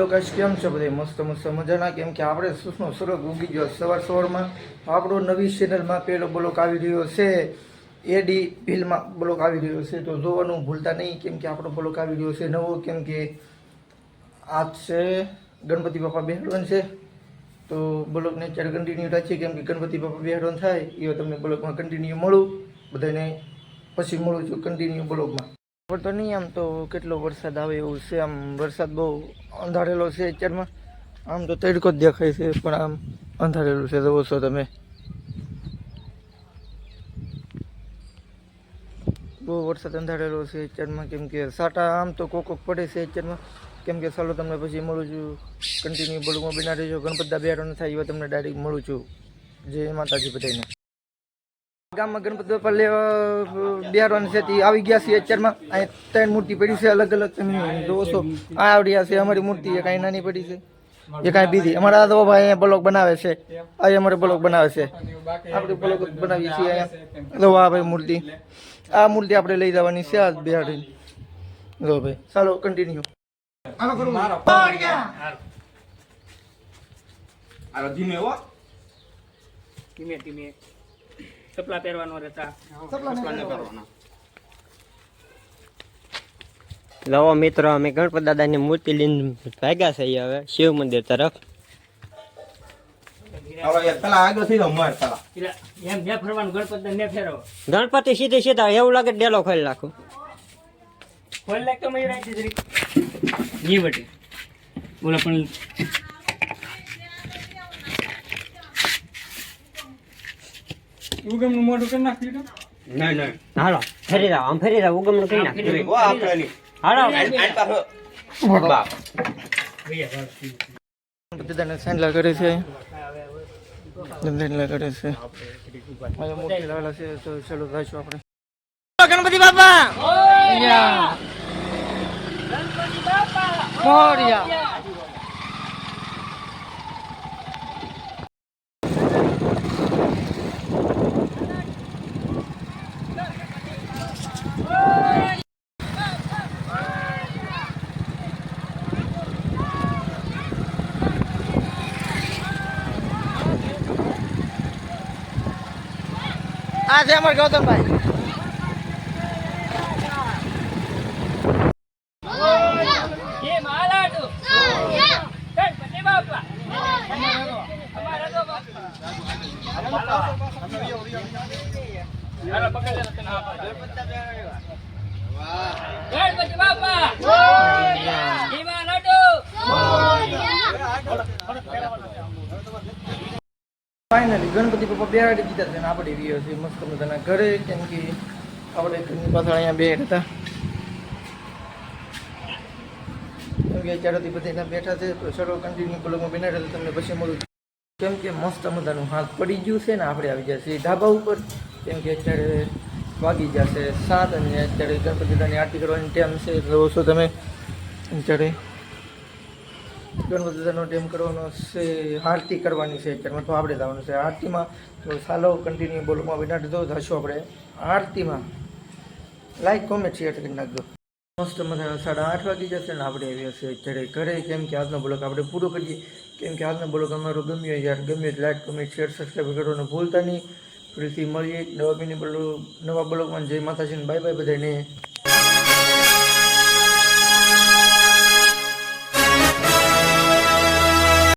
લોકો કેમ છે બધે મસ્ત મસ્ત મજાના? કેમ કે આપણે સુસનો સુરગ ઉગી ગયો સવાર સવારમાં આપણો નવી ચેનલમાં પહેલો બ્લોક આવી રહ્યો છે. એડી ભીલમાં બ્લોક આવી રહ્યો છે. તો જોવાનું ભૂલતા નહીં કેમ કે આપણો બ્લોક આવી રહ્યો છે નવો. કેમ કે આજ છે ગણપતિ બાપા બેહડવન છે. તો બ્લોકને અત્યારે કન્ટિન્યુ રાખીએ. કેમ કે ગણપતિ બાપા બેહડવન થાય એ તમને બ્લોકમાં કન્ટિન્યુ મળું. બધાને પછી મળું છું કન્ટિન્યુ બ્લોકમાં. ખબર તો નહીં આમ તો કેટલો વરસાદ આવે એવું છે. આમ વરસાદ બહુ અંધારેલો છે અત્યારમાં. આમ તો તડકો જ દેખાય છે, પણ આમ અંધારેલું છે. જોવો છો તમે. બહુ વરસાદ અંધારેલો છે અત્યારમાં. કેમ કે સાટા આમ તો કોક પડે છે અત્યારમાં. કેમ કે ચાલો તમને પછી મળું છું. કન્ટિન્યુ બોલમાં બના રહેજો ગણપત દાબિયારો ન થાય એવા તમને ડાયરેક્ટ મળું છું. જય માતાજી બધાને. ગામમાં ગણપતિ બાપા લેવા બિહારવાનું છે તે આવી ગયા છે અત્યારમાં. અહીં ત્રણ મૂર્તિ પડી છે અલગ અલગ તમે જોવો છો. આ આવડ્યા છે અમારી મૂર્તિ એ કાંઈ નાની પડી છે. એ કાંઈ બીજી. અમારા તો ભાઈ અહીંયા બ્લોક બનાવે છે. અહીં અમારે બ્લોક બનાવે છે. આપણે બ્લોક બનાવીએ છીએ અહીંયા. આ ભાઈ મૂર્તિ. આ મૂર્તિ આપણે લઈ જવાની છે આ બિહારી જો ભાઈ. ચાલો કન્ટિન્યુ ધીમે હો. ધીમે. ધીમે પહેરવાનો રહેતા. લવો મિત્રો અમે ગણપત દાદાની મૂર્તિ લઈને ભાગ્યા છે હવે શિવ મંદિર તરફ. ગણપતિ સીધે સીધા એવું લાગે ડેલો ખોલી નાખું. ખોલી લાગ તો બોલો પણ ઉગમનું મોઢું કરી નાખ્યું નહીં નહીં હાલો ફેરી જાવ આમ ફેરી જાવ ઉગમણું કઈ નાખ ફેરી આપણે હાલો. બાપ. બધાને સાંડલા કરે છે સાંડલા કરે છે. હવે મૂર્તિ લાવેલા છે તો ચલો જઈશું આપણે. ગણપતિ બાપા! મોર્યા આ છે અમાર ગૌતમભાઈ ગણપતિ બાપા એમાં લાડુ ફાઇનલી ગણપતિ પપ્પા બેહાડી દીધા છે આપણે રહ્યો છે, મસ્ત મજાના ઘરે, કેમ કે આપણે ઘરની પાછળ અહીંયા બે હતા કેમ કે બધા બેઠા છે, તો ચલો કન્ટિન્યુ બ્લોગમાં તમને પછી મળું. કેમ મસ્ત મજાનું હાથ પડી ગયું છે ને, આપણે આવી છીએ ધાબા ઉપર કેમ અત્યારે વાગી જશે સાત અને અત્યારે ગણપતિ આરતી કરવાની ટાઈમ છે છો તમે અત્યારે ગણપતિ દાદાનો કરવાનો છે, આરતી કરવાની છે અત્યારમાં તો આપણે જવાનું છે. આરતીમાં તો સાલો કન્ટિન્યુ બોલમાં વિનાટ દો જશું આપણે. આરતીમાં લાઈક કોમેન્ટ શેર કરી નાખજો. મસ્ત મજા સાડા આઠ વાગી જશે ને આપણે આવી હશે અત્યારે ઘરે. કેમ કે આજનો બ્લોગ આપણે પૂરો કરીએ. કેમ કે આજનો બ્લોગ અમારો ગમ્યો યાર ગમે લાઈક કોમેન્ટ શેર સબસ્ક્રાઈબ કરવાનું ભૂલતા નહીં. ફરીથી મળીએ નવા મિની બ્લોગ નવા બ્લોગમાં. જય માતાજીને બાય બાય બધાને